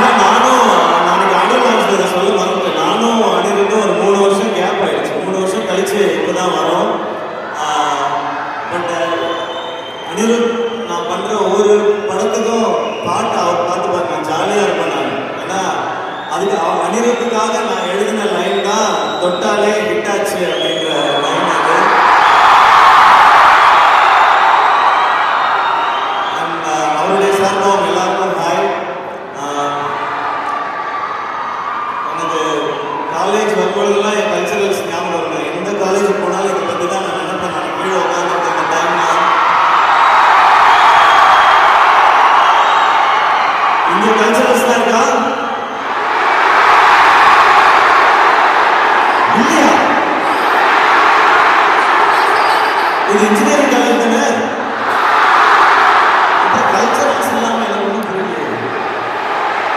ஆனால் நானும் நாளைக்கு ஆடியோ இதை சொல்ல மறந்துட்டேன். நானும் அனிருட்டு ஒரு மூணு வருஷம் கேப் ஆயிடுச்சு. மூணு வருஷம் கழிச்சு இப்போ தான் வரோம் பட் அனிருத் நான் பண்ணுற ஒவ்வொரு படத்துக்கும் பாட்டு அவர் பார்த்து பார்க்க ஜாலியாக இருப்பேன் நான். ஏன்னா அதுக்கு அனிருத்துக்காக நான் எழுதின லைன் தான் தொட்டாலே ஹிட்டாச்சு ஆச்சு அப்படின்ற லைன் அது. அவருடைய சார்பாக காலேஜ் வரும்பொழுதுலாம் என் கல்ச்சரல்ஸ் ஞாபகம் வரணும் எந்த காலேஜ் போனாலும் இதை பற்றி தான் நான் நினைப்பேன். நான் கீழே உட்காந்துட்டு இந்த டைம்ல தான் இருக்கா? இல்லையா? இது